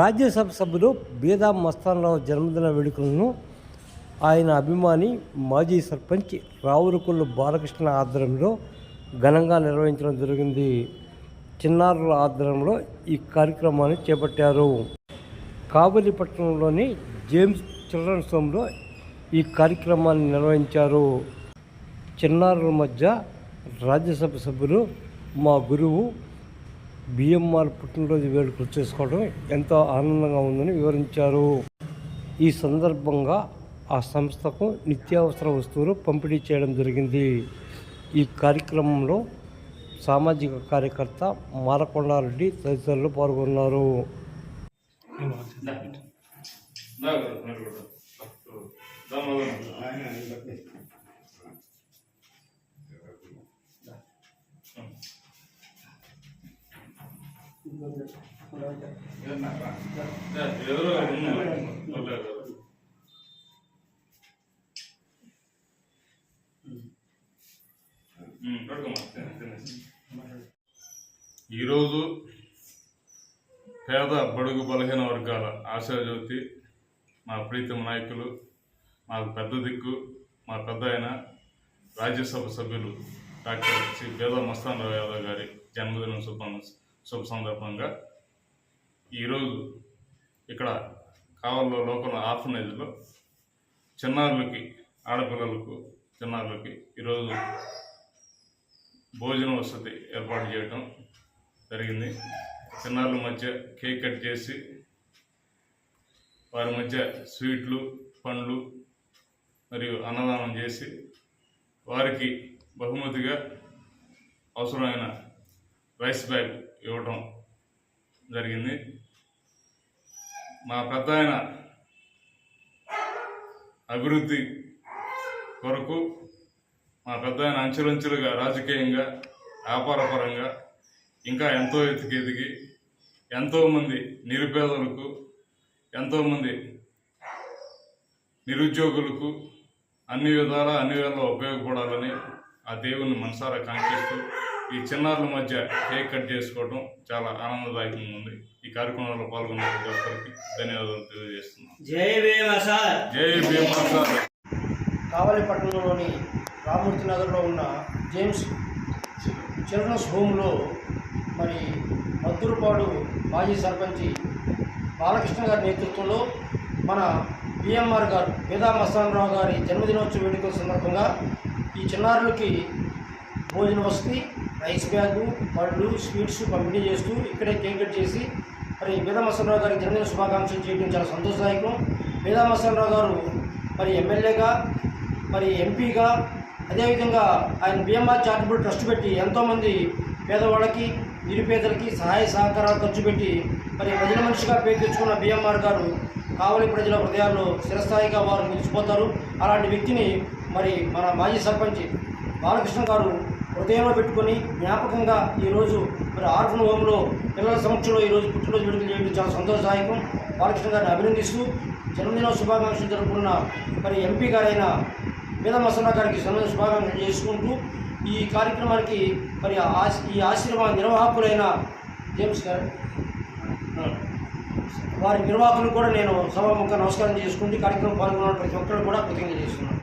రాజ్యసభ సభ్యులు బీదా మస్తాన్రావు జన్మదిన వేడుకలను ఆయన అభిమాని మాజీ సర్పంచ్ రావులకొల్లు బాలకృష్ణ ఆధ్వర్యంలో ఘనంగా నిర్వహించడం జరిగింది. చిన్నారుల ఆధ్వర్యంలో ఈ కార్యక్రమాన్ని చేపట్టారు. కాబలిపట్నంలోని జేమ్స్ చిల్డ్రన్స్ హోమ్లో ఈ కార్యక్రమాన్ని నిర్వహించారు. చిన్నారుల మధ్య రాజ్యసభ సభ్యులు మా గురువు బిఎంఆర్ పుట్టినరోజు వేడుకలు చేసుకోవడం ఎంతో ఆనందంగా ఉందని వివరించారు. ఈ సందర్భంగా ఆ సంస్థకు నిత్యావసర వస్తువులు పంపిణీ చేయడం జరిగింది. ఈ కార్యక్రమంలో సామాజిక కార్యకర్త మారకొండారెడ్డి తదితరులు పాల్గొన్నారు. ఈరోజు పేద బడుగు బలహీన వర్గాల ఆశాజ్యోతి మా ప్రీతమ నాయకులు మాకు పెద్ద దిక్కు మా పెద్ద ఆయన రాజ్యసభ సభ్యులు డాక్టర్ శ్రీ పేద మస్తాన్ రావు యాదవ్ గారి జన్మదినం శుభాకాంక్షలు. శుభ సందర్భంగా ఈరోజు ఇక్కడ కావల్లో లోకల్ ఆర్ఫనైజ్లో చిన్నారులకి ఆడపిల్లలకు చిన్నారులకి ఈరోజు భోజన వసతి ఏర్పాటు చేయడం జరిగింది. చిన్నారుల మధ్య కేక్ కట్ చేసి వారి మధ్య స్వీట్లు పండ్లు మరియు అన్నదానం చేసి వారికి బహుమతిగా అవసరమైన రైస్ బ్యాగ్ ఇవ్వటం జరిగింది. మా పెద్ద ఆయన అభివృద్ధి కొరకు మా పెద్ద ఆయన అంచెలంచెలుగా రాజకీయంగా వ్యాపారపరంగా ఇంకా ఎంతో ఎదిగి ఎదిగి ఎంతోమంది నిరుపేదలకు ఎంతోమంది నిరుద్యోగులకు అన్ని విధాలా అన్ని వేళలో ఉపయోగపడాలని ఆ దేవుని మనసారా కాంక్షిస్తూ ఈ చిన్నారుల మధ్య కేక్ కట్ చేసుకోవడం చాలా ఆనందదాయకంగా ఉంది. ఈ కార్యక్రమంలో పాల్గొన్న ప్రతి ఒక్కరికి ధన్యవాదాలు తెలియజేస్తున్నాను. జై భీమ సార్ జై భీమా సార్ కావలిపట్నంలోని రామూర్తి నగర్లో ఉన్న జేమ్స్ చిల్డ్రన్స్ హోమ్లో మరి మద్దురుపాడు మాజీ సర్పంచి బాలకృష్ణ గారి నేతృత్వంలో మన పిఎంఆర్ గారు వేదా మస్తానరావు గారి జన్మదినోత్సవ వేడుకల సందర్భంగా ఈ చిన్నారులకి భోజన వసతి రైస్ బ్యాగు పళ్ళు స్వీట్స్ పంపిణీ చేస్తూ ఇక్కడే కేక్ కట్ చేసి మరి వేదా మస్తానరావు గారికి జన్మదిన శుభాకాంక్షలు చేయడం చాలా సంతోషదాయకం. వేదా మస్తానరావు గారు మరి ఎమ్మెల్యేగా మరి ఎంపీగా అదేవిధంగా ఆయన బిఎంఆర్ చారిటబుల్ ట్రస్ట్ పెట్టి ఎంతోమంది పేదవాళ్ళకి నిరుపేదలకి సహాయ సహకారాలు ఖర్చు పెట్టి మరి ప్రజల మనిషిగా పేరు తెచ్చుకున్న బిఎంఆర్ గారు కావలి ప్రజల హృదయాల్లో స్థిరస్థాయిగా వారు నిలిచిపోతారు. అలాంటి వ్యక్తిని మరి మన మాజీ సర్పంచ్ బాలకృష్ణ గారు హృదయంలో పెట్టుకొని జ్ఞాపకంగా ఈరోజు మరి ఆర్ఫన్ హోమ్లో పిల్లల సమక్షంలో ఈరోజు పుట్టినరోజు విడుదల చేయడం చాలా సంతోషదాయకం. బాలకృష్ణ గారిని అభినందిస్తూ జన్మదిన శుభాకాంక్షలు జరుపుకున్న మరి ఎంపీ గారైన మీద మసన్నా గారికి జన్మదిన శుభాకాంక్షలు చేసుకుంటూ ఈ కార్యక్రమానికి మరి ఈ ఆశ్రమ నిర్వాహకులైన జేమ్స్ గారు వారి నిర్వాహకులు కూడా నేను సభాముఖ నమస్కారం చేసుకుంటూ కార్యక్రమం పాల్గొన్న ప్రతి ఒక్కరు కూడా కృతజ్ఞత చేస్తున్నాను